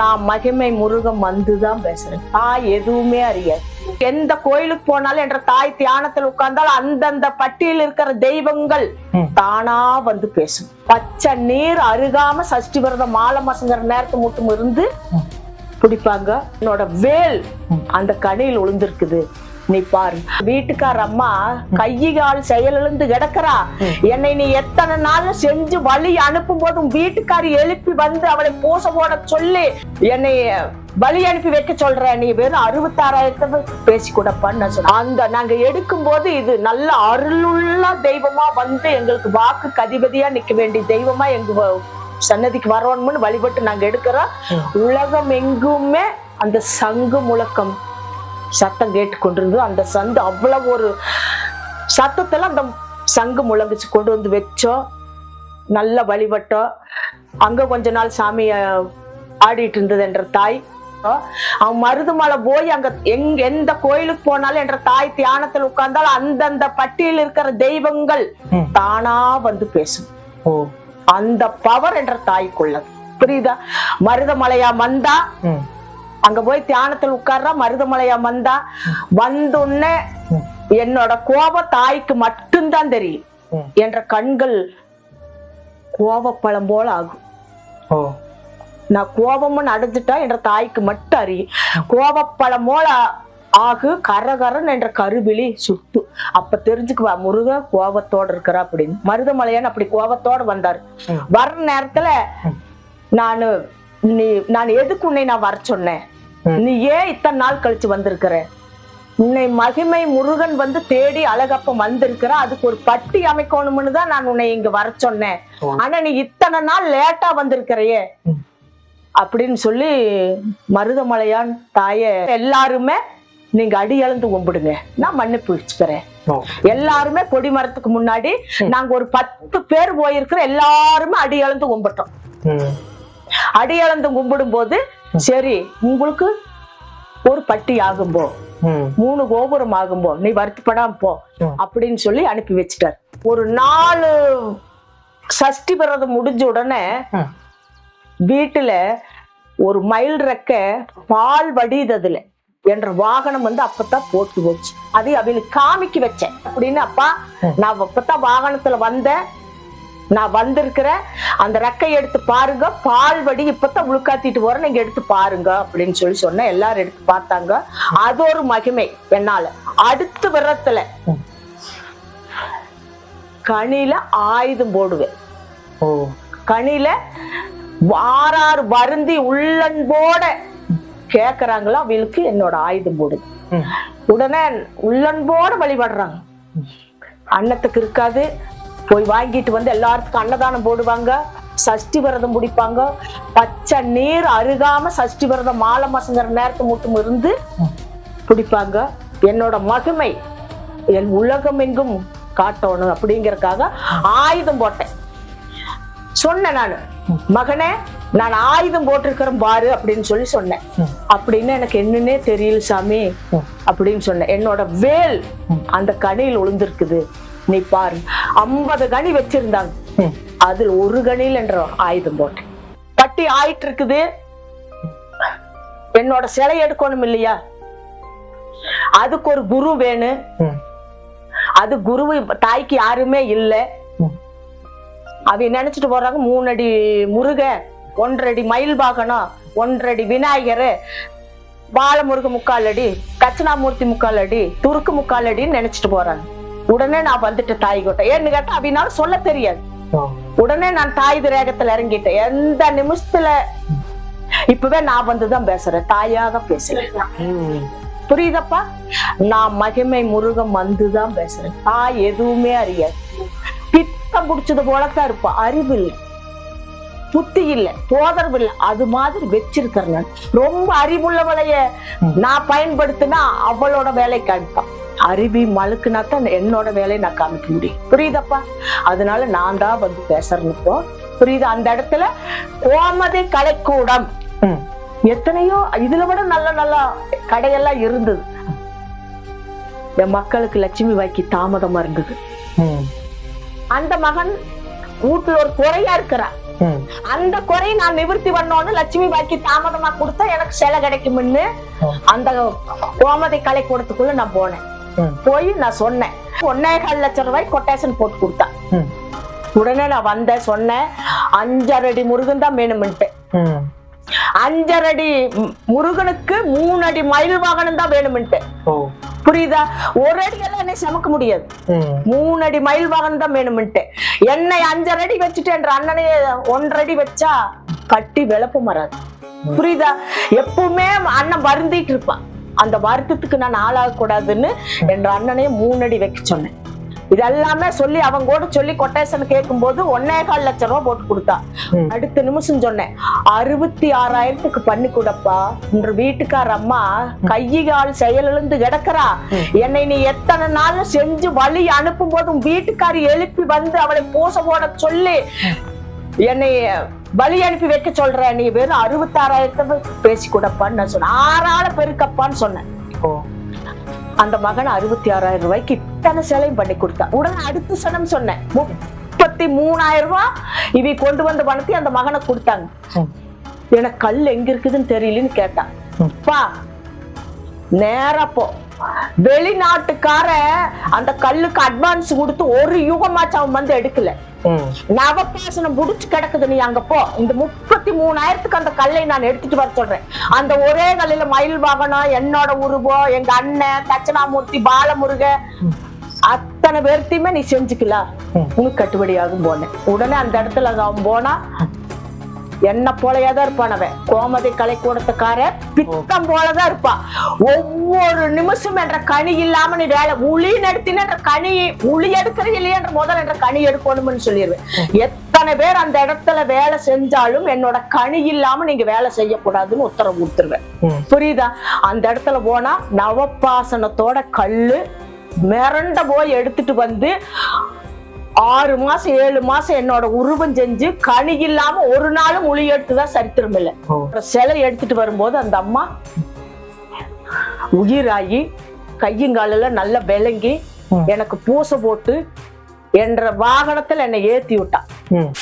நான் மகிமை முருகன் வந்துதான் பேசுறேன். தாய் எதுவுமே அறியாது. எந்த கோயிலுக்கு போனாலும் என்ற தாய் தியானத்தில் உட்கார்ந்தால் அந்தந்த பட்டியல் இருக்கிற தெய்வங்கள். தானா வந்து பேசும். பச்சை நீர் அருகாம சஷ்டி விரதம் மாலை மாசங்கிற நேரத்து மட்டும் இருந்து. பிடிப்பாங்க என்னோட வேல் அந்த கனியில் விழுந்திருக்குது நீ பாரு வீட்டுக்கார அம்மா கையை கால் செயலிழந்து கிடக்குறா. என்னை நீ எத்தனை நாள் செஞ்சு வழி அனுப்பும் போதும் வீட்டுக்காரி எழுப்பி வந்து அவளை பூச போட சொல்லி என்னை வழி அனுப்பி வைக்க சொல்ற. நீ வெறும் அறுபத்தாறாயிரத்தை பேசி கூடப்பான்னு நான் சொன்னேன் அந்த நாங்க எடுக்கும் போது இது நல்ல அருளுள்ள தெய்வமா வந்து எங்களுக்கு வாக்கு கதிபதியா நிக்க வேண்டிய தெய்வமா எங்க சன்னதிக்கு வரணும்னு வழிபட்டு நாங்க எடுக்கிறோம். உலகம் எங்குமே அந்த சங்கு முழக்கம். சத்தம் கேட்டு கொண்டிருந்தது. அந்த சந்து அவ்வளவு ஒரு சத்தத்துல அந்த சங்கு முழங்குச்சு. கொண்டு வந்து வச்சோம் நல்ல வழிபட்டோம் அங்க கொஞ்ச நாள் சாமிய ஆடிட்டு இருந்தது என்ற தாய். அவன் மருதுமலை போய் அங்க எங்க எந்த கோயிலுக்கு போனாலும் என்ற தாய் தியானத்தில் உட்கார்ந்தால் அந்தந்த பட்டியல் இருக்கிற தெய்வங்கள். தானா வந்து பேசும். ஓ. அந்த பவர் என்ற தாய்க்குள்ளது. புரியுதா? மருதமலையா மந்தா ம். அங்க போய் தியானத்தில் உட்கார்றா மருதமலையா வந்தா வந்தோடனே. என்னோட கோபம் தாய்க்கு மட்டும்தான் தெரியும். என்ற கண்கள் கோபப்பழம் போல ஆகும் நான் கோபம்னு அடைஞ்சிட்டா என்ற தாய்க்கு மட்டும் அறியும் கோபப்பழம் போல ஆகு கரகரன் என்ற கருவிழி சுத்து அப்ப தெரிஞ்சுக்குவா முருக கோபத்தோட இருக்கிறா அப்படின்னு மருதமலையான் அப்படி கோபத்தோட வந்தாரு. வர்ற நேரத்துல நானு நீ நான் எதுக்கு உன்னை நான் வர சொன்னேன். நீ ஏன் இத்தனை நாள் கழிச்சு வந்திருக்கிற? உன்னை மகிமை முருகன் வந்து தேடி அழகப்ப வந்திருக்கிற. அதுக்கு ஒரு பட்டி அமைக்கணும்னு தான் நான் உன்னை இங்க வர சொன்னேன். ஆனா நீ இத்தனை நாள் லேட்டா வந்திருக்கிறையே. அப்படின்னு சொல்லி மருதமலையான் தாய எல்லாருமே நீங்க அடி அளந்து கும்பிடுங்க. நான் மன்னிப்பு வச்சுக்கிறேன் எல்லாருமே கொடி மரத்துக்கு முன்னாடி நாங்க ஒரு பத்து பேர் போயிருக்கிற எல்லாருமே அடி அளந்து கும்பிட்டோம். அடி அளந்து கும்பிடும் போது சரி உங்களுக்கு ஒரு பட்டி ஆகும்போ மூணு கோபுரம் ஆகும்போ நீ வருத்தப்படாம போ. அப்படின்னு சொல்லி அனுப்பி வச்சிட்டார். ஒரு நாலு சஷ்டி விரதம் முடிஞ்ச உடனே. வீட்டுல ஒரு மயில் ரெக்க பால் வடிததுல என்ற வாகனம் வந்து அப்பதான் போட்டு போச்சு. அதை அவளுக்கு காமிக்க வச்சேன். அப்படின்னு அப்பா நான் அப்பதான் வாகனத்துல வந்தேன். நான் வந்திருக்கிறேன். அந்த ரெக்கை எடுத்து பாருங்க. பால் வடி இப்பதான் உழுக்காத்திட்டு போறேன். நீங்க எடுத்து பாருங்க அப்படின்னு சொல்லி சொன்னேன். எல்லாரும் எடுத்து பார்த்தாங்க. அது ஒரு மகிமை என்னால. அடுத்த விரத்துல ம். கனியில ஆயுதம் போடுவேன். ஓ. கனியில வாராறு வருந்தி உள்ளன்போட கேக்குறாங்களோ? அவளுக்கு என்னோட ஆயுதம் போடுது. உடனே உள்ளன்போட வழிபடுறாங்க. அன்னத்துக்கு இருக்காது. போய் வாங்கிட்டு வந்து எல்லாருக்கும் அன்னதானம் போடுவாங்க சஷ்டி விரதம் முடிப்பாங்க. பச்சை நீர் அருகாம சஷ்டி விரதம் மாலை மாசங்கிற நேரத்து மட்டும் இருந்து பிடிப்பாங்க என்னோட மகிமை என் உலகம் எங்கும் காட்டணும் அப்படிங்கறக்காக ஆயுதம் போட்டேன். சொன்னேன் நான் மகனே நான் ஆயுதம் போட்டிருக்கிறேன் பாரு அப்படின்னு சொல்லி சொன்னேன். அப்படின்னு எனக்கு என்னன்னே தெரியல சாமி அப்படின்னு சொன்னேன். என்னோட வேல் அந்த கனியில் ஒளிந்திருக்குது நீ பாரு ஐம்பது கனி வச்சிருந்தாங்க. அதில் ஒரு கனியில் என்ற ஆயுதம் போட்டேன். பட்டி ஆயிட்டு இருக்குது என்னோட சிலை எடுக்கணும் இல்லையா? அதுக்கு ஒரு குரு வேணும் அது குரு தாய்க்கு யாருமே இல்லை. அவ நினைச்சிட்டு போறாங்க மூணு அடி முருக ஒன்றரை மயில் வாகனம் ஒன்றரை அடி விநாயகர் பாலமுருக முக்கால் அடி தட்சிணாமூர்த்தி முக்கால் அடி துருக்கு முக்கால் அடின்னு நினைச்சிட்டு போறாங்க. உடனே நான் வந்துட்டேன் தாய் கிட்ட. ஏன்னு கேட்டா அப்படின்னால சொல்ல தெரியாது. உடனே நான் தாய் ரேகத்துல இறங்கிட்டேன். எந்த நிமிஷத்துல? இப்பவே நான் வந்துதான் பேசுறேன். தாயாக பேசுறேன். புரியுதப்பா? நான் மகிமை முருகன் வந்துதான் பேசுறேன். தாய் எதுவுமே அறியாது. பித்தம் புடிச்சது போலத்தான் இருப்பா. அறிவு இல்லை. புத்தி இல்ல. போதர்வு இல்ல. அது மாதிரி வச்சிருக்கிறேன் நான். ரொம்ப அறிவுள்ளவளைய. நான் பயன்படுத்தினா அவளோட வேலை காமிப்பான் அறிவி மழுக்குனா தான் என்னோட வேலையை நான் காமிக்க முடியும். புரியுதப்பா? அதனால நான் தான் வந்து பேசுறேன் இப்போ புரியுது? அந்த இடத்துல கோமதி கலைக்கூடம். எத்தனையோ இதுல விட நல்ல நல்ல கடையெல்லாம் இருந்தது. என் மக்களுக்கு லட்சுமி வாக்கி தாமதமா இருந்தது. அந்த மகன் வீட்டுல ஒரு குறையா இருக்கிறா அந்த குறையை நான் நிவர்த்தி பண்ணோன்னு லட்சுமி பாக்கி தாமதமா கொடுத்தா எனக்கு சிலை கிடைக்கும்னு. அந்த கோமதி கலை கூடத்துக்குள்ள நான் போனேன். போய் நான் சொன்னேன். ஒன்னே கால் லட்சம் ரூபாய் கொட்டேஷன் போட்டு கொடுத்தா. ம். உடனே நான் வந்தேன் சொன்னேன். அஞ்சரை அடி முருகன் தான் வேணும்ன்ட்டு. ம். அஞ்சரை அடி ம், முருகனுக்கு மூணு அடி மயில் வாகனம் தான் வேணும்ன்ட்டு. ஓ. புரியுதா? ஒரு அடி எல்லாம் என்னை சமக்க முடியாது. ம். மூணு அடி மயில் வாகனம் தான் வேணும்ன்ட்டு. என்னை அஞ்சரை அடி வச்சுட்டு என்ற அண்ணனே ஒன்றரை அடி வச்சா கட்டி விளப்பு மறாது. புரியுதா? எப்பவுமே அண்ணன் வருந்திட்டு இருப்பான். அந்த வருத்தத்துக்கு நான் ஆளாக கூடாதுன்னு என்ற அண்ணனே மூணு அடி வைக்க சொன்னேன். இதெல்லாமே சொல்லி அவங்க கூட சொல்லி கொட்டேஷன் கேட்கும்போது ஒன்னே கால் லட்சம் ரூபாய் போட்டு கொடுத்தா. அடுத்த நிமிஷம் சொன்னேன் அறுபத்தி ஆறாயிரத்துக்கு பண்ணி கொடுப்பா. இன்று வீட்டுக்கார அம்மா கையை கால் செயலிழந்து கிடக்குறா. என்னை நீ எத்தனை நாள் செஞ்சு வழி அனுப்பும் போதும் வீட்டுக்காரி எழுப்பி வந்து அவளை பூச போட சொல்லி என்னை வழி அனுப்பி வைக்க சொல்ற நீ வெறும் அறுபத்தாறாயிரத்தை பேசி கொடுப்பான்னு நான் சொன்னேன். ஆறால பெருக்கப்பான்னு சொன்னேன். அந்த மகன் அறுபத்தி ஆறாயிரம் ரூபாய்க்கு இத்தனை சிலையும் பண்ணி கொடுத்தா உடனே அடுத்த சனம் சொன்னேன். முப்பத்தி மூணாயிரம் ரூபாய் இவி கொண்டு வந்த பணத்தை அந்த மகனை கொடுத்தாங்க. எனக்கு கல் எங்க இருக்குதுன்னு தெரியலன்னு கேட்டான். பா நேரா போ. வெளிநாட்டுக்காரன் அந்த கல்லுக்கு அட்வான்ஸ் கொடுத்து ஒரு யுகமாச்சு அவன் வந்து எடுக்கல. நவபாசனம் முடிச்சு கிடக்குது நீ அங்க போ. இந்த முப்பத்தி மூணாயிரத்துக்கு அந்த கல்லை நான் எடுத்துட்டு வர சொல்றேன். அந்த ஒரே கல்லில மயில் வாகனம் என்னோட உருவம் எங்க அண்ணன் தட்சணாமூர்த்தி பாலமுருக அத்தனை பேர்த்தையுமே நீ செஞ்சுக்கலாம். உனக்கு கட்டுப்படியாகும் போனேன். உடனே அந்த இடத்துல அவன் போனா என்ன போலயேதான் இருப்பான் அவன். கோமதி கலைக்கூடத்துக்கார பித்தம் போலதான் இருப்பான். ஒவ்வொரு நிமிஷம் என்ற கனி இல்லாம நீ வேலை உளி நடத்தின கனி உளி எடுக்கிற இல்லையன்ற முதல் என்ற கனி எடுக்கணும்னு சொல்லிடுவேன். எத்தனை பேர் அந்த இடத்துல வேலை செஞ்சாலும் என்னோட கனி இல்லாம நீங்க வேலை செய்யக்கூடாதுன்னு உத்தரவு கொடுத்துருவேன். புரியுதா? அந்த இடத்துல போனா நவபாசனத்தோட கல்லு மிரண்ட போய் எடுத்துட்டு வந்து ஆறு மாசம் ஏழு மாசம் என்னோட உருவம் செஞ்சு கனி இல்லாம ஒரு நாளும் உளி எடுத்துதான் சரித்திரம் இல்லை. சிலை எடுத்துட்டு வரும்போது அந்த அம்மா உயிராகி கையுங்காலில நல்லா விளங்கி. எனக்கு பூசை போட்டு என்ற வாகனத்துல என்னை ஏத்தி விட்டா. ம்.